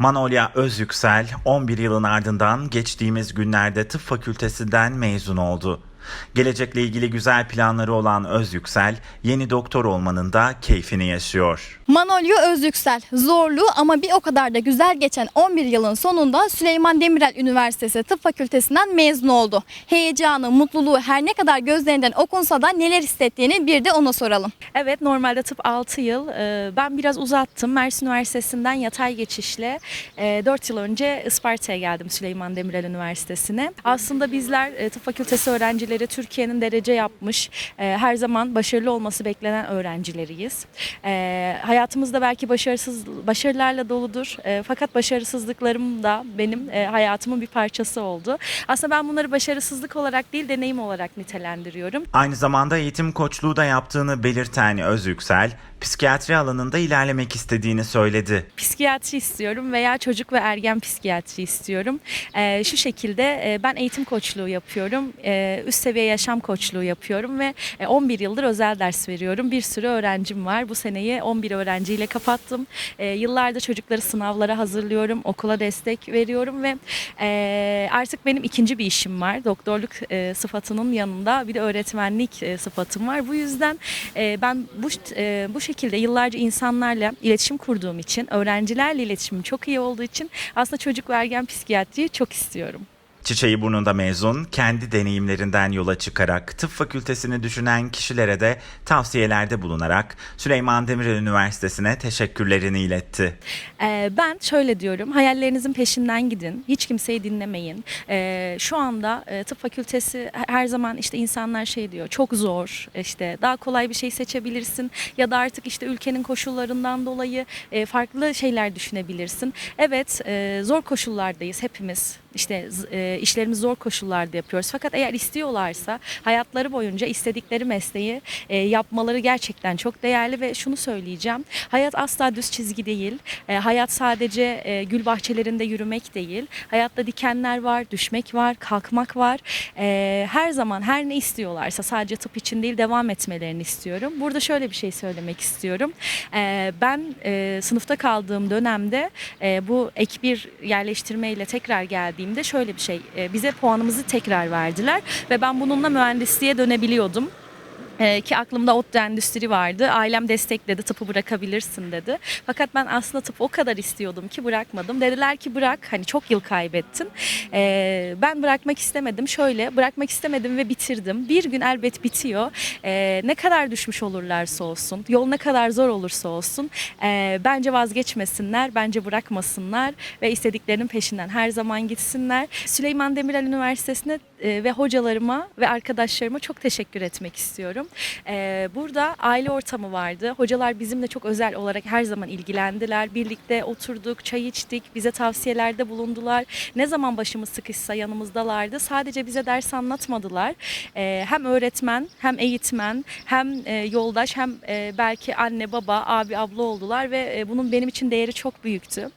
Manolya Özyüksel 11 yılın ardından geçtiğimiz günlerde tıp fakültesinden mezun oldu. Gelecekle ilgili güzel planları olan Özyüksel yeni doktor olmanın da keyfini yaşıyor. Manolya Özyüksel zorlu ama bir o kadar da güzel geçen 11 yılın sonunda Süleyman Demirel Üniversitesi Tıp Fakültesinden mezun oldu. Heyecanı, mutluluğu her ne kadar gözlerinden okunsa da neler hissettiğini bir de ona soralım. Evet normalde tıp 6 yıl. Ee, Ben biraz uzattım. Mersin Üniversitesi'nden yatay geçişle 4 yıl önce Isparta'ya geldim Süleyman Demirel Üniversitesi'ne. Aslında bizler e, tıp fakültesi öğrencileri Türkiye'nin derece yapmış, e, her zaman başarılı olması beklenen öğrencileriyiz. E, Hayatımızda belki başarısız başarılarla doludur. E, Fakat başarısızlıklarım da benim e, hayatımın bir parçası oldu. Aslında ben bunları başarısızlık olarak değil deneyim olarak nitelendiriyorum. Aynı zamanda eğitim koçluğu da yaptığını belirten Özyüksel, psikiyatri alanında ilerlemek istediğini söyledi. psikiyatri istiyorum veya çocuk ve ergen psikiyatri istiyorum. Ee, şu şekilde e, ben eğitim koçluğu yapıyorum. Ee, üst seviye yaşam koçluğu yapıyorum ve e, 11 yıldır özel ders veriyorum. Bir sürü öğrencim var. Bu seneyi 11 öğrenciyle kapattım. Ee, yıllardır çocukları sınavlara hazırlıyorum. Okula destek veriyorum ve e, artık benim ikinci bir işim var. Doktorluk e, sıfatının yanında bir de öğretmenlik e, sıfatım var. Bu yüzden e, ben bu e, bu şekilde yıllarca insanlarla iletişim kurduğum için, öğrencilerle iletişimim çok iyi olduğu için aslında çocuk ve ergen psikiyatriyi çok istiyorum. Çiçeği burnunda mezun, kendi deneyimlerinden yola çıkarak tıp fakültesini düşünen kişilere de tavsiyelerde bulunarak Süleyman Demirel Üniversitesi'ne teşekkürlerini iletti. Ee, ben şöyle diyorum, hayallerinizin peşinden gidin, hiç kimseyi dinlemeyin. Ee, şu anda e, tıp fakültesi her zaman işte insanlar şey diyor, çok zor, işte daha kolay bir şey seçebilirsin ya da artık işte ülkenin koşullarından dolayı e, farklı şeyler düşünebilirsin. Evet, e, zor koşullardayız hepimiz. İşte e, işlerimizi zor koşullarda yapıyoruz. Fakat eğer istiyorlarsa hayatları boyunca istedikleri mesleği e, yapmaları gerçekten çok değerli ve şunu söyleyeceğim. Hayat asla düz çizgi değil. E, hayat sadece e, gül bahçelerinde yürümek değil. Hayatta dikenler var, düşmek var, kalkmak var. E, her zaman her ne istiyorlarsa sadece tıp için değil devam etmelerini istiyorum. Burada şöyle bir şey söylemek istiyorum. E, ben e, sınıfta kaldığım dönemde e, bu ek bir yerleştirmeyle tekrar geldiğimde şöyle bir şey e, bize puanımızı tekrar verdiler ve ben bununla mühendisliğe dönebiliyordum. Ee, ki aklımda ot endüstri vardı. Ailem destekledi tıpı bırakabilirsin dedi. Fakat ben aslında tıpı o kadar istiyordum ki bırakmadım. Dediler ki bırak hani çok yıl kaybettin. Ee, ben bırakmak istemedim. Şöyle bırakmak istemedim ve bitirdim. Bir gün elbet bitiyor. Ee, ne kadar düşmüş olurlarsa olsun, yol ne kadar zor olursa olsun ee, bence vazgeçmesinler, bence bırakmasınlar ve istediklerinin peşinden her zaman gitsinler. Süleyman Demirel Üniversitesi'ne e, ve hocalarıma ve arkadaşlarıma çok teşekkür etmek istiyorum. Ee, burada aile ortamı vardı. Hocalar bizimle çok özel olarak her zaman ilgilendiler. Birlikte oturduk, çay içtik, bize tavsiyelerde bulundular. Ne zaman başımız sıkışsa yanımızdalardı. Sadece bize ders anlatmadılar. Ee, hem öğretmen, hem eğitmen, hem e, yoldaş, hem e, belki anne, baba, abi, abla oldular ve e, bunun benim için değeri çok büyüktü.